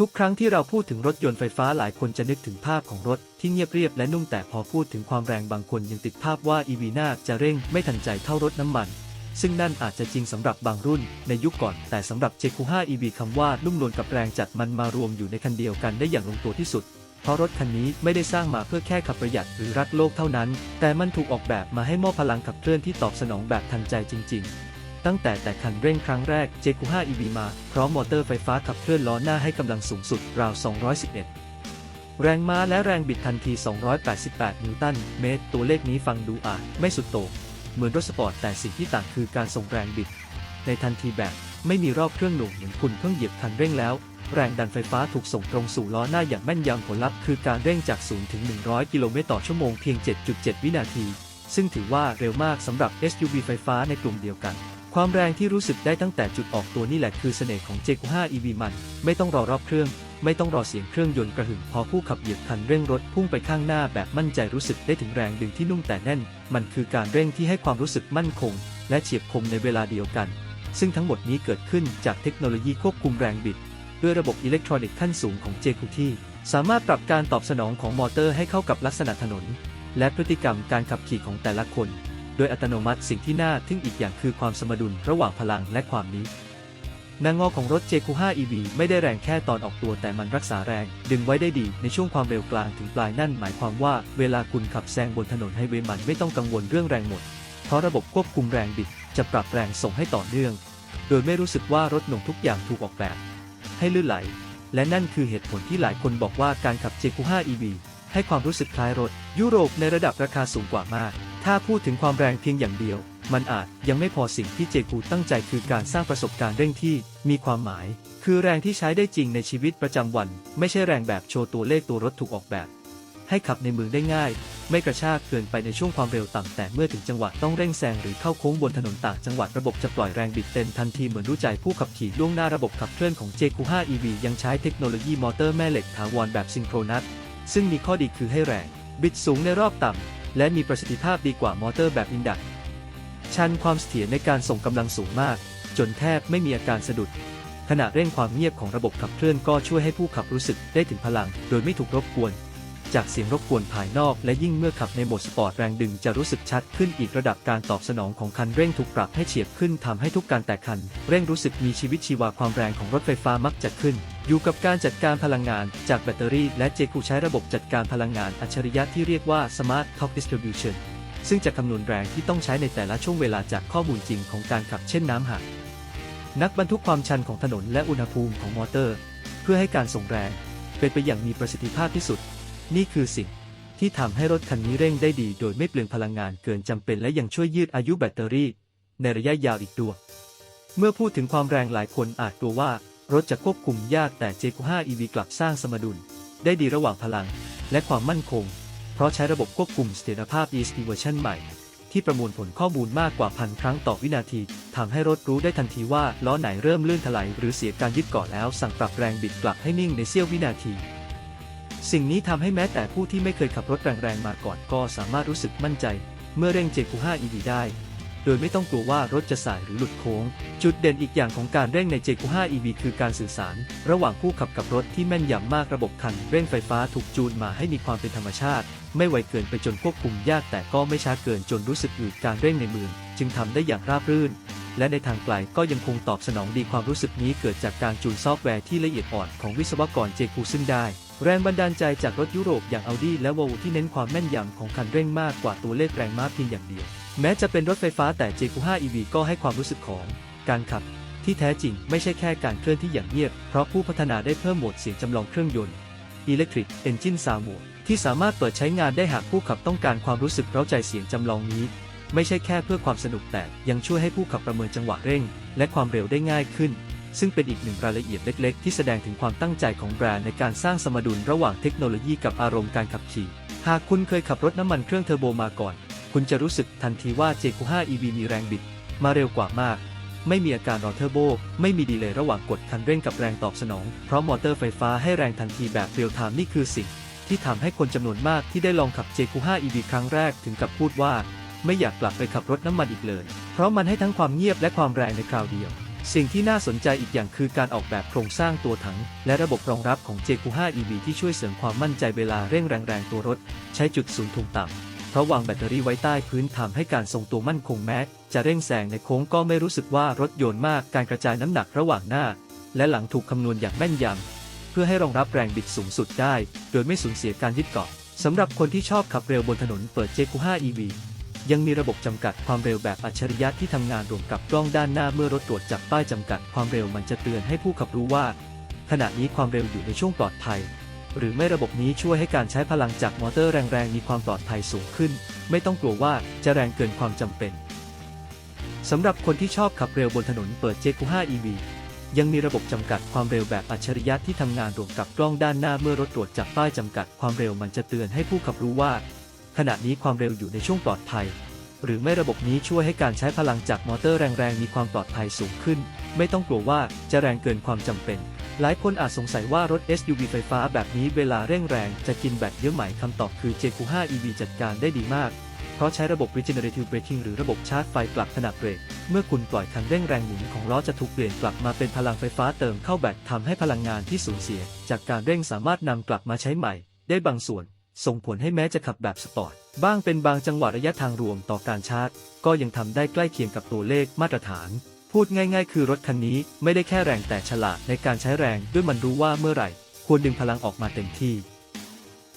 ทุกครั้งที่เราพูดถึงรถยนต์ไฟฟ้าหลายคนจะนึกถึงภาพของรถที่เงียบเรียบและนุ่มแต่พอพูดถึงความแรงบางคนยังติดภาพว่า EV น่าจะเร่งไม่ทันใจเท่ารถน้ำมัน ซึ่งนั่นอาจจะจริงสำหรับบางรุ่นในยุคก่อน แต่สำหรับ JQ5 EV คำว่านุ่มนวลกับแรงจัดมันมารวมอยู่ในคันเดียวกันได้อย่างลงตัวที่สุด เพราะรถคันนี้ไม่ได้สร้างมาเพื่อแค่ขับประหยัดหรือรักโลกเท่านั้น แต่มันถูกออกแบบมาให้มอบพลังขับเคลื่อนที่ตอบสนองแบบทันใจจริง ๆ ตั้งแต่แต่คันเร่งครั้งแรก JQ5 EV มา พร้อมมอเตอร์ไฟฟ้าขับเคลื่อนล้อหน้าให้กำลังสูงสุดราว 211 แรงม้าและแรงบิดทันที 288 นิวตันเมตร ตัวเลขนี้ฟังดูอาจไม่สุดโต่งเหมือนรถสปอร์ตแต่สิ่งที่ต่างคือการส่งแรงบิด ในทันทีแบบไม่มีรอบเครื่องหน่วงเหมือนคุณเพิ่งเหยียบคันเร่งแล้ว แรงดันไฟฟ้าถูกส่งตรงสู่ล้อหน้าอย่างแม่นยำผลลัพธ์คือการเร่งจาก 0 ถึง 100 กิโลเมตรต่อชั่วโมงเพียง 7.7 วินาที ซึ่งถือว่าเร็วมากสำหรับ SUV ไฟฟ้าในกลุ่มเดียวกัน ความแรงที่รู้สึกได้ตั้งแต่จุดออกตัวนี่แหละคือเสน่ห์ของ JQ5 EV มัน ไม่ต้องรอรอบเครื่อง ไม่ต้องรอเสียงเครื่องยนต์กระหึ่มพอผู้ขับเหยียบคันเร่งรถพุ่งไปข้างหน้าแบบมั่นใจรู้สึกได้ถึงแรงดึงที่นุ่มแต่แน่น มันคือการเร่งที่ให้ความรู้สึกมั่นคง และเฉียบคมในเวลาเดียวกัน ซึ่งทั้งหมดนี้เกิดขึ้นจากเทคโนโลยีควบคุมแรงบิด ด้วยระบบอิเล็กทรอนิกส์ขั้นสูงของ JQ ที่สามารถปรับการตอบสนองของมอเตอร์ให้เข้ากับลักษณะถนน และพฤติกรรมการขับขี่ของแต่ละคน โดยอัตโนมัติสิ่งที่น่าทึ่งอีกอย่างคือความสมดุลระหว่างพลังและความนี้นางงอของรถ JQ5 EV ไม่ได้แรงแค่ตอนออกตัวแต่มันรักษาแรง ดึงไว้ได้ดีในช่วงความเร็วกลางถึงปลายนั่นหมายความว่าเวลาคุณขับแซงบนถนนไฮเวย์มันไม่ต้องกังวลเรื่องแรงหมด เพราะระบบควบคุมแรงบิด จะปรับแรงส่งให้ต่อเนื่อง โดยไม่รู้สึกว่ารถหน่วงทุกอย่างถูกออกแบบ ให้ลื่นไหล และนั่นคือเหตุผลที่หลายคนบอกว่าการขับ JQ5 EV ให้ความรู้สึกคล้ายรถยุโรปในระดับราคาสูงกว่ามาก ถ้าพูดถึงความแรงเพียงอย่างเดียว มันอาจยังไม่พอสิ่งที่ JQ ตั้งใจคือการสร้างประสบการณ์เร่งที่มีความหมาย คือแรงที่ใช้ได้จริงในชีวิตประจำวัน ไม่ใช่แรงแบบโชว์ตัวเลขตัวรถถูกออกแบบ ให้ขับในเมืองได้ง่าย ไม่กระชากเกินไปในช่วงความเร็วต่ำแต่เมื่อถึงจังหวะต้องเร่งแซงหรือเข้าโค้งบนถนนต่างจังหวัดระบบจะปล่อยแรงบิดเต็มทันทีเหมือนรู้ใจผู้ขับขี่ล่วงหน้าระบบขับเคลื่อนของ JQ5 EV ยังใช้เทคโนโลยีมอเตอร์แม่เหล็กถาวรแบบซิงโครนัสซึ่งมีข้อดีคือให้แรงบิดสูงในรอบต่ำ และมีประสิทธิภาพดีกว่ามอเตอร์แบบอินดักชันความเสถียรในการส่งกำลังสูงมาก จนแทบไม่มีอาการสะดุด ขณะเร่งความเงียบของระบบขับเคลื่อนก็ช่วยให้ผู้ขับรู้สึกได้ถึงพลัง โดยไม่ถูกรบกวน จากเสียงรบกวนภายนอกและยิ่งเมื่อขับในโหมดสปอร์ตแรงดึงจะรู้สึกชัดขึ้นอีกระดับการตอบสนองของคันเร่งถูกปรับให้เฉียบขึ้นทำให้ทุกการแตะคัน เร่งรู้สึกมีชีวิตชีวาความแรงของรถไฟฟ้ามักจะขึ้น อยู่กับการจัดการพลังงานจากแบตเตอรี่และเจคูใช้ระบบจัดการพลังงานอัจฉริยะที่เรียกว่า Smart Torque Distribution ซึ่งจะคำนวณแรงที่ต้องใช้ในแต่ละช่วงเวลาจากข้อมูลจริงของการขับเช่นน้ำหัก นักบรรทุกความชันของถนนและอุณหภูมิของมอเตอร์ เพื่อให้การส่งแรง เป็นไปอย่างมีประสิทธิภาพที่สุด นี่คือสิ่งที่ทำให้รถคันนี้เร่งได้ดี โดยไม่เปลืองพลังงานเกินจำเป็นและยังช่วยยืดอายุแบตเตอรี่ ในระยะยาวอีกด้วย เมื่อพูดถึงความแรงหลายคนอาจกลัวว่า รถจะควบคุมยากแต่ JQ5 EV กลับสร้างสมดุล ได้ดีระหว่างพลัง และความมั่นคง เพราะใช้ระบบควบคุมเสถียรภาพ ESP เวอร์ชันใหม่ ที่ประมวลผลข้อมูลมากกว่าพันครั้งต่อวินาทีทำให้รถรู้ได้ทันทีว่าล้อไหนเริ่มลื่นถลายหรือเสียการยึดเกาะแล้วสั่งปรับแรงบิดกลับให้นิ่งในเสี้ยววินาที สิ่งนี้ทำให้แม้แต่ผู้ที่ไม่เคยขับรถแรงๆมาก่อนก็สามารถรู้สึกมั่นใจ เมื่อเร่ง JQ5 EV ได้ โดยไม่ต้องกลัวว่ารถจะสายหรือหลุดโค้ง จุดเด่นอีกอย่างของการเร่งใน JQ5 EV คือการสื่อสาร ระหว่างผู้ขับกับรถที่แม่นยำมากระบบคันเร่งไฟฟ้าถูกจูนมาให้มีความเป็นธรรมชาติ ไม่ไวเกินไปจนควบคุมยากแต่ก็ไม่ช้าเกินจนรู้สึกอืดการเร่งในเมืองจึงทำได้อย่างราบรื่น และในทางไกลก็ยังคงตอบสนองดีความรู้สึกนี้เกิดจากการจูนซอฟต์แวร์ที่ละเอียดอ่อนของวิศวกร JQ ซึ่งได้แรงบันดาลใจจากรถยุโรปอย่าง Audi และ Volvo ที่เน้นความแม่นยำของคันเร่งมากกว่าตัวเลขแรงม้าเพียงอย่างเดียว แม้จะเป็นรถไฟฟ้าแต่ JQ5 EV ก็ให้ความรู้สึกของการขับที่แท้จริงไม่ใช่แค่การเคลื่อนที่อย่างเงียบ เพราะผู้พัฒนาได้เพิ่มโหมดเสียงจำลองเครื่องยนต์ Electric Engine Sound Mode ที่สามารถเปิดใช้งานได้หากผู้ขับต้องการความรู้สึกเร้าใจเสียงจำลองนี้ ไม่ใช่แค่เพื่อความสนุกแต่ยังช่วยให้ผู้ขับประเมินจังหวะเร่ง และความเร็วได้ง่ายขึ้น ซึ่งเป็นอีกหนึ่งรายละเอียดเล็ก ๆ ที่แสดงถึงความตั้งใจของแบรนด์ในการสร้างสมดุลระหว่างเทคโนโลยีกับอารมณ์การขับขี่ หากคุณเคยขับรถน้ำมันเครื่องเทอร์โบมาก่อน คุณจะรู้สึกทันทีว่า JQ5 EV มีแรงบิด มาเร็วกว่ามาก ไม่มีอาการรอเทอร์โบ ไม่มีดีเลย์ระหว่างกดคันเร่งกับแรงตอบสนอง เพราะมอเตอร์ไฟฟ้าให้แรงทันทีแบบเรียลไทม์นี่คือสิ่ง ที่ทำให้คนจำนวนมากที่ได้ลองขับ JQ5 EV ครั้งแรกถึงกับพูดว่า ไม่อยากกลับไปขับรถน้ำมันอีกเลย เพราะมันให้ทั้งความเงียบและความแรงในคราวเดียวสิ่งที่น่าสนใจอีกอย่างคือการออกแบบโครงสร้างตัวถัง และระบบรองรับของ JQ5 EV ที่ช่วยเสริมความมั่นใจเวลาเร่งแรงๆตัวรถ ใช้จุดศูนย์ถ่วงต่ำ เพราะวางแบตเตอรี่ไว้ใต้พื้นทำให้การทรงตัวมั่นคงแม้จะเร่งแซงในโค้งก็ไม่รู้สึกว่ารถยนต์มากการกระจายน้ำหนักระหว่างหน้า และหลังถูกคำนวณอย่างแม่นยำเพื่อให้รองรับแรงบิดสูงสุดได้ โดยไม่สูญเสียการยึดเกาะสำหรับคนที่ชอบขับเร็วบนถนนเปิด JQ5 EV ยังมีระบบจำกัดความเร็วแบบอัจฉริยะที่ทำงานรวมกับกล้องด้านหน้าเมื่อรถตรวจจับป้ายจำกัดความเร็วมันจะเตือนให้ผู้ขับรู้ว่า ขณะนี้ความเร็วอยู่ในช่วงปลอดภัย หรือไม่ระบบนี้ช่วยให้การใช้พลังจากมอเตอร์แรงๆมีความปลอดภัยสูงขึ้น ไม่ต้องกลัวว่าจะแรงเกินความจำเป็นสำหรับคนที่ชอบขับเร็วบนถนนเปิด JQ5 EV ยังมีระบบจำกัดความเร็วแบบอัจฉริยะที่ทำงานรวมกับกล้องด้านหน้าเมื่อรถตรวจจับป้ายจำกัดความเร็วมันจะเตือนให้ผู้ขับรู้ว่า ขณะนี้ความเร็วอยู่ในช่วงปลอดภัย หรือไม่ระบบนี้ช่วยให้การใช้พลังจากมอเตอร์แรงๆมีความปลอดภัยสูงขึ้น ไม่ต้องกลัวว่าจะแรงเกินความจำเป็น หลายคนอาจสงสัยว่ารถ SUV ไฟฟ้าแบบนี้เวลาเร่งแรงจะกินแบตเยอะไหมคำตอบคือ JQ5 EV จัดการได้ดีมาก เพราะใช้ระบบ Regenerative Braking หรือระบบชาร์จไฟกลับขณะเบรก เมื่อคุณปล่อยคันเร่งแรงหมุนของล้อจะถูกเปลี่ยนกลับมาเป็นพลังไฟฟ้าเติมเข้าแบตทำให้พลังงานที่สูญเสีย จากการเร่งสามารถนำกลับมาใช้ใหม่ ได้บางส่วน ส่งผลให้แม้จะขับแบบสปอร์ตบ้างเป็นบางจังหวะระยะทางรวมต่อการชาร์จ ก็ยังทำได้ใกล้เคียงกับตัวเลขมาตรฐาน พูดง่ายๆ คือรถคันนี้ไม่ได้แค่แรงแต่ฉลาดในการใช้แรงด้วยมันรู้ว่าเมื่อไหร่ ควรดึงพลังออกมาเต็มที่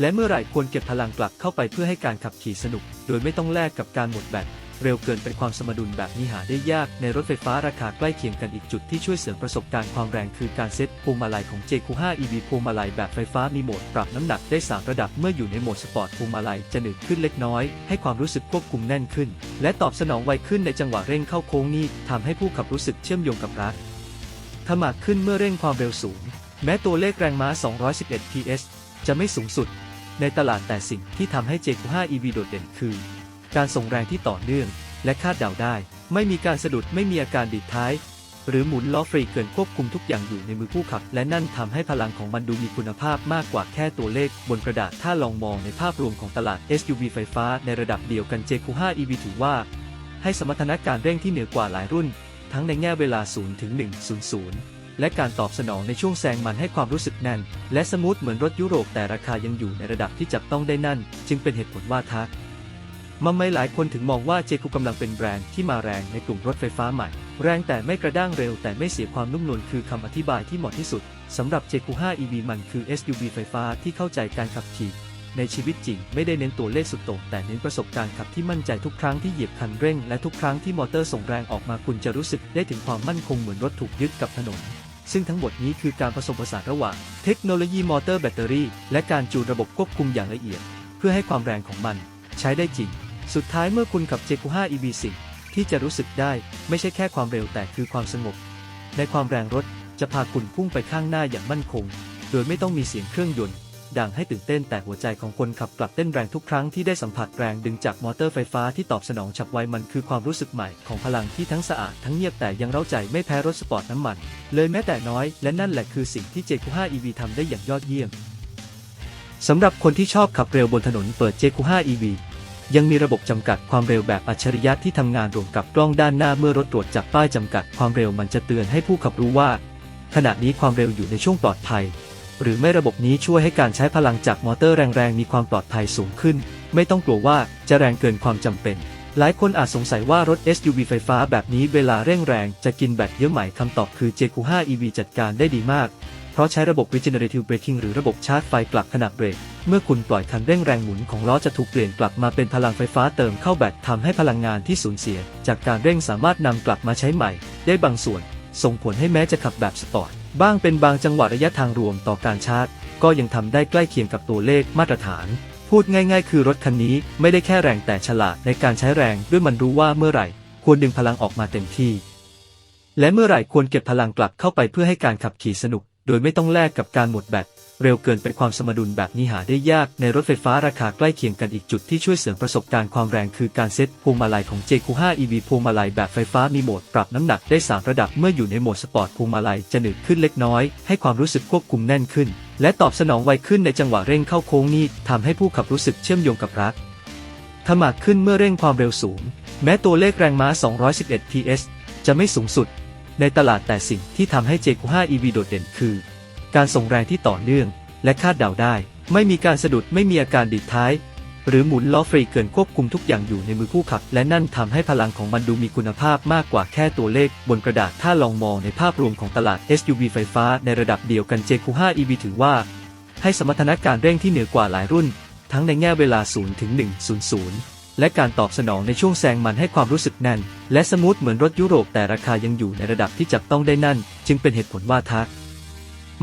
และเมื่อไหร่ควรเก็บพลังกลับเข้าไปเพื่อให้การขับขี่สนุก โดยไม่ต้องแลกกับการหมดแบต เร็วเกินเป็นความสมดุลแบบนี้หาได้ยากในรถไฟฟ้าราคาใกล้เคียงกันอีกจุดที่ช่วยเสริมประสบการณ์ความแรงคือการเซ็ตพวงมาลัยของ JQ5 EV พวงมาลัยแบบไฟฟ้ามีโหมดปรับน้ำหนักได้ 3 ระดับเมื่ออยู่ในโหมดสปอร์ตพวงมาลัยจะหนึบขึ้นเล็กน้อย ให้ความรู้สึกควบคุมแน่นขึ้น และตอบสนองไวขึ้นในจังหวะเร่งเข้าโค้งนี้ทำให้ผู้ขับรู้สึกเชื่อมโยงกับรักขมากขึ้นเมื่อเร่งความเร็วสูง แม้ตัวเลขแรงม้า 211 PS จะไม่สูงสุด ในตลาดแต่สิ่งที่ทำให้ JQ5 EV โดดเด่นคือ การส่งแรงที่ต่อเนื่อง และคาดเดาได้ ไม่มีการสะดุดไม่มีอาการดีดท้าย หรือหมุนล้อฟรีเกินควบคุมทุกอย่างอยู่ในมือผู้ขับ และนั่นทำให้พลังของมันดูมีคุณภาพมากกว่าแค่ตัวเลข บนกระดาษถ้าลองมองในภาพรวมของตลาด SUV ไฟฟ้าในระดับเดียวกัน JQ5 EV ถือว่า ให้สมรรถนะการเร่งที่เหนือกว่าหลายรุ่น ทั้งในแง่เวลา0ถึง100และการตอบสนองในช่วงแซงมันให้ความรู้สึกแน่น และสมูทเหมือนรถยุโรปแต่ราคายังอยู่ในระดับที่จับต้องได้นั่น จึงเป็นเหตุผลว่าทัก มาไม่หลายคนถึงมองว่าเจคูกำลังเป็นแบรนด์ที่มาแรงในกลุ่มรถไฟฟ้าใหม่ แรงแต่ไม่กระด้างเร็วแต่ไม่เสียความนุ่มนวลคือคำอธิบายที่เหมาะที่สุดสำหรับเจคู 5 EV มันคือ SUV ไฟฟ้าที่เข้าใจการขับขี่ ในชีวิตจริงไม่ได้เน้นตัวเลขสุดโต่งแต่เน้นประสบการณ์ขับที่มั่นใจทุกครั้งที่เหยียบคันเร่ง และทุกครั้งที่มอเตอร์ส่งแรงออกมาคุณจะรู้สึกได้ถึงความมั่นคงเหมือนรถถูกยึดกับถนนซึ่งทั้งหมดนี้คือการผสมผสานระหว่าง เทคโนโลยีมอเตอร์แบตเตอรี่ และการจูนระบบควบคุมอย่างละเอียด เพื่อให้ความแรงของมันใช้ได้จริง สุดท้ายเมื่อคุณขับ JQ5 EV สิ่ที่จะรู้สึกได้ไม่ใช่แค่ความเร็วแต่คือความสงบ ในความแรงรถจะพาคุณพุ่งไปข้างหน้าอย่างมั่นคง โดยไม่ต้องมีเสียงเครื่องยนต์ ดังให้ตื่นเต้นแต่หัวใจของคนขับกลับเต้นแรงทุกครั้งที่ได้สัมผัสแรงดึงจากมอเตอร์ไฟฟ้าที่ตอบสนองฉับไวมันคือความรู้สึกใหม่ของพลังที่ทั้งสะอาดทั้งเงียบแต่ยังเร้าใจไม่แพ้รถสปอร์ตน้ำมัน เลยแม้แต่น้อยและนั่นแหละคือสิ่งที่ JQ5 EV ทำได้อย่างยอดเยี่ยมสำหรับคนที่ชอบขับเร็วบนถนนเปิด JQ5 EV ยังมีระบบจำกัดความเร็วแบบอัจฉริยะที่ทำงานรวมกับกล้องด้านหน้าเมื่อรถตรวจจับป้ายจำกัดความเร็วมันจะเตือนให้ผู้ขับรู้ว่า ขณะนี้ความเร็วอยู่ในช่วงปลอดภัย หรือไม่ระบบนี้ช่วยให้การใช้พลังจากมอเตอร์แรงๆมีความปลอดภัยสูงขึ้น ไม่ต้องกลัวว่าจะแรงเกินความจำเป็น หลายคนอาจสงสัยว่ารถ SUV ไฟฟ้าแบบนี้เวลาเร่งแรงจะกินแบตเยอะไหมคำตอบคือ JQ5 EV จัดการได้ดีมาก เพราะใช้ระบบ Regenerative Braking หรือระบบชาร์จไฟกลับขณะเบรก เมื่อคุณปล่อยคันเร่งแรงหมุนของล้อจะถูกเปลี่ยนกลับมาเป็นพลังไฟฟ้าเติมเข้าแบตทำให้พลังงานที่สูญเสีย จากการเร่งสามารถนำกลับมาใช้ใหม่ ได้บางส่วน ส่งผลให้แม้จะขับแบบสปอร์ตบ้างเป็นบางจังหวะระยะทางรวมต่อการชาร์จ ก็ยังทำได้ใกล้เคียงกับตัวเลขมาตรฐาน พูดง่ายๆ คือรถคันนี้ไม่ได้แค่แรงแต่ฉลาดในการใช้แรงด้วยมันรู้ว่าเมื่อไหร่ ควรดึงพลังออกมาเต็มที่ และเมื่อไหร่ควรเก็บพลังกลับเข้าไปเพื่อให้การขับขี่สนุก โดยไม่ต้องแลกกับการหมดแบตเร็วเกินเป็นความสมดุลแบบนี้หาได้ยากในรถไฟฟ้าราคาใกล้เคียงกันอีกจุดที่ช่วยเสริมประสบการณ์ความแรงคือการเซ็ตพวงมาลัยของ JQ5 EV พวงมาลัยแบบไฟฟ้ามีโหมดปรับน้ำหนักได้ 3 ระดับเมื่ออยู่ในโหมดสปอร์ตพวงมาลัยจะหนึบขึ้นเล็กน้อย ให้ความรู้สึกควบคุมแน่นขึ้น และตอบสนองไวขึ้นในจังหวะเร่งเข้าโค้งนี้ทำให้ผู้ขับรู้สึกเชื่อมโยงกับรักขมากขึ้นเมื่อเร่งความเร็วสูง แม้ตัวเลขแรงม้า 211 PS จะไม่สูงสุด ในตลาดแต่สิ่งที่ทำให้ JQ5 EV โดดเด่นคือ การส่งแรงที่ต่อเนื่อง และคาดเดาได้ ไม่มีการสะดุดไม่มีอาการดิดท้าย หรือหมุนล้อฟรีเกินควบคุมทุกอย่างอยู่ในมือผู้ขับ และนั่นทำให้พลังของมันดูมีคุณภาพมากกว่าแค่ตัวเลข บนกระดาษถ้าลองมองในภาพรวมของตลาด SUV ไฟฟ้าในระดับเดียวกัน JQ5 EV ถือว่า ให้สมรรถนะการเร่งที่เหนือกว่าหลายรุ่น ทั้งในแง่เวลา 0 ถึง 100 และการตอบสนองในช่วงแซงมันให้ความรู้สึกแน่น และสมูทเหมือนรถยุโรปแต่ราคายังอยู่ในระดับที่จับต้องได้นั่น จึงเป็นเหตุผลว่าทัก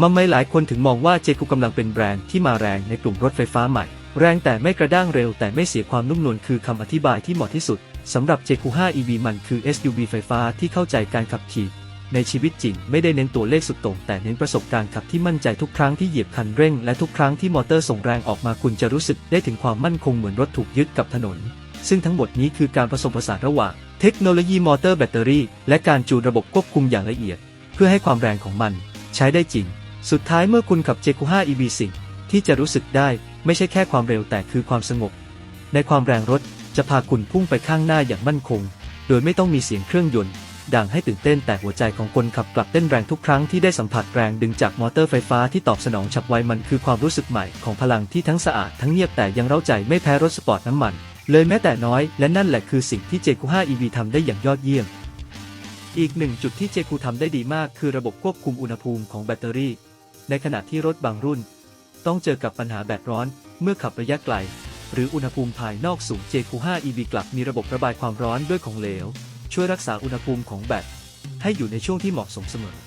มาไม่หลายคนถึงมองว่าเจคูกำลังเป็นแบรนด์ที่มาแรงในกลุ่มรถไฟฟ้าใหม่ แรงแต่ไม่กระด้างเร็วแต่ไม่เสียความนุ่มนวลคือคำอธิบายที่เหมาะที่สุดสำหรับ JQ5 EV มันคือ SUV ไฟฟ้าที่เข้าใจการขับขี่ ในชีวิตจริงไม่ได้เน้นตัวเลขสุดโต่งแต่เน้นประสบการณ์ขับที่มั่นใจทุกครั้งที่เหยียบคันเร่งและทุกครั้งที่มอเตอร์ส่งแรงออกมาคุณจะรู้สึกได้ถึงความมั่นคงเหมือนรถถูกยึดกับถนน ซึ่งทั้งหมดนี้คือการผสมผสานระหว่างเทคโนโลยีมอเตอร์แบตเตอรี่ และการจูนระบบควบคุมอย่างละเอียด เพื่อให้ความแรงของมัน ใช้ได้จริง สุดท้ายเมื่อคุณขับ JQ5 EV สิ่งที่จะรู้สึกได้ไม่ใช่แค่ความเร็วแต่คือความสงบ ในความแรงรถจะพาคุณพุ่งไปข้างหน้าอย่างมั่นคง โดยไม่ต้องมีเสียงเครื่องยนต์ ดังให้ตื่นเต้นแต่หัวใจของคนขับกลับเต้นแรงทุกครั้งที่ได้สัมผัสแรงดึงจากมอเตอร์ไฟฟ้าที่ตอบสนองฉับไวมันคือความรู้สึกใหม่ของพลังที่ทั้งสะอาดทั้งเงียบแต่ยังเร้าใจไม่แพ้รถสปอร์ตน้ำมัน เลยแม้แต่น้อยและนั่นแหละคือสิ่งที่ JQ5 EV ทำได้อย่างยอดเยี่ยม อีกหนึ่งจุดที่ JQ ทำได้ดีมากคือระบบควบคุมอุณหภูมิของแบตเตอรี่ ในขณะที่รถบางรุ่น ต้องเจอกับปัญหาแบตร้อน เมื่อขับระยะไกล หรืออุณหภูมิภายนอกสูง JQ5 EV กลับมีระบบระบายความร้อนด้วยของเหลว ช่วยรักษาอุณหภูมิของแบตให้อยู่ในช่วงที่เหมาะสมเสมอ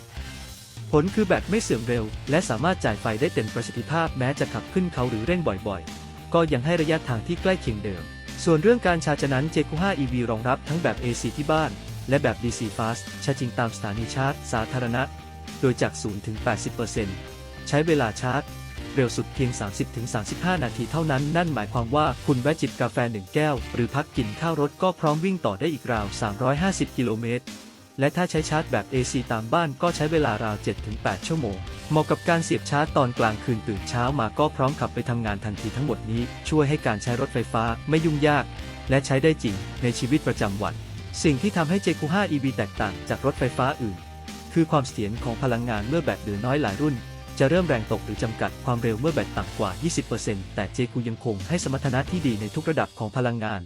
ผลคือแบตไม่เสื่อมเร็ว และสามารถจ่ายไฟได้เต็มประสิทธิภาพแม้จะขับขึ้นเขาหรือเร่งบ่อยๆ ก็ยังให้ระยะทางที่ใกล้เคียงเดิม ส่วนเรื่องการชาร์จนั้น JQ5 EV รองรับทั้งแบบ AC ที่บ้าน และแบบ DC Fast ชาร์จจริงตามสถานีชาร์จ สาธารณะ โดยจาก 0 ถึง 80%ใช้เวลาชาร์จ เร็วสุดเพียง 30-35 นาทีเท่านั้น นั่นหมายความว่าคุณแวะจิบกาแฟหนึ่งแก้ว หรือพักกินข้าวรถก็พร้อมวิ่งต่อได้อีกราว 350 กิโลเมตร และถ้าใช้ชาร์จแบบ AC ตามบ้านก็ใช้เวลาราว 7-8 ชั่วโมง เหมาะกับการเสียบชาร์จตอนกลางคืนตื่นเช้ามาก็พร้อมขับไปทำงานทันทีทั้งหมดนี้ ช่วยให้การใช้รถไฟฟ้าไม่ยุ่งยาก และใช้ได้จริงในชีวิตประจำวัน สิ่งที่ทำให้ JQ5 EV แตกต่างจากรถไฟฟ้าอื่น คือความเสถียรของพลังงานเมื่อแบตเหลือน้อยหลายรุ่น จะเริ่มแรงตกหรือจำกัดความเร็วเมื่อแบตต่ำกว่า 20%แต่ JQ ยังคงให้สมรรถนะที่ดีในทุกระดับของพลังงาน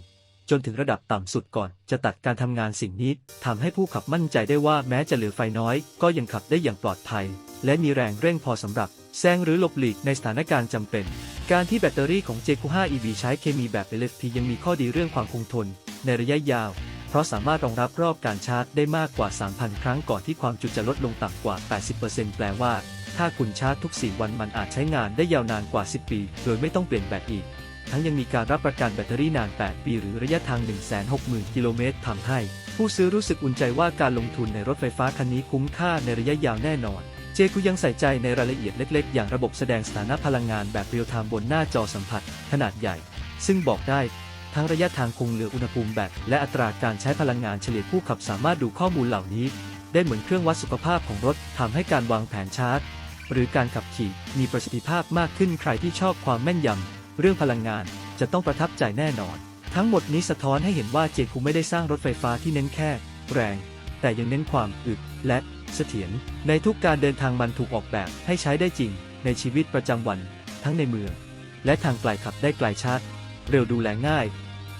จนถึงระดับต่ำสุดก่อนจะตัดการทำงานสิ่งนี้ทำให้ผู้ขับมั่นใจได้ว่าแม้จะเหลือไฟน้อย ก็ยังขับได้อย่างปลอดภัย และมีแรงเร่งพอสำหรับแซงหรือหลบหลีกในสถานการณ์จำเป็น การที่แบตเตอรี่ของ JQ5 EV ใช้เคมีแบบ LFP ยังมีข้อดีเรื่องความคงทน ในระยะยาว เพราะสามารถรองรับรอบการชาร์จได้มากกว่า 3,000 ครั้งก่อนที่ความจุจะลดลงต่ำกว่า 80%แปลว่า ถ้าคุณชาร์จทุก 4 วันมันอาจใช้งานได้ยาวนานกว่า 10 ปี โดยไม่ต้องเปลี่ยนแบตอีก ทั้งยังมีการรับประกันแบตเตอรี่นาน 8 ปี หรือระยะทาง 160,000 กิโลเมตรทำให้ ผู้ซื้อรู้สึกอุ่นใจว่าการลงทุนในรถไฟฟ้าคันนี้คุ้มค่าในระยะยาวแน่นอนเจคุยังใส่ใจในรายละเอียดเล็ก ๆ อย่างระบบแสดงสถานะพลังงานแบบเรียลไทม์บนหน้าจอสัมผัส ขนาดใหญ่ ซึ่งบอกได้ ทั้งระยะทางคงเหลืออุณหภูมิแบตและอัตราการใช้พลังงานเฉลี่ยผู้ขับสามารถดูข้อมูลเหล่านี้ ได้เหมือนเครื่องวัดสุขภาพของรถทำให้การวางแผนชาร์จ หรือการขับขี่มีประสิทธิภาพมากขึ้นใครที่ชอบความแม่นยำ เรื่องพลังงานจะต้องประทับใจแน่นอน ทั้งหมดนี้สะท้อนให้เห็นว่าเจคูไม่ได้สร้างรถไฟฟ้าที่เน้นแค่ แรง แต่ยังเน้นความอึดและเสถียรในทุกการเดินทางมันถูกออกแบบให้ใช้ได้จริง ในชีวิตประจำวัน ทั้งในเมือง และทางไกลขับได้ไกลชาร์จเร็วดูแลง่าย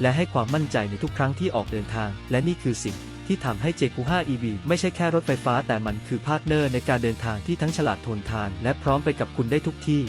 และให้ความมั่นใจในทุกครั้งที่ออกเดินทาง และนี่คือสิ่ง ที่ทำให้ JQ5 EV ไม่ใช่แค่รถไฟฟ้าแต่มันคือพาร์ทเนอร์ในการเดินทางที่ทั้งฉลาดทนทาน และพร้อมไปกับคุณได้ทุกที่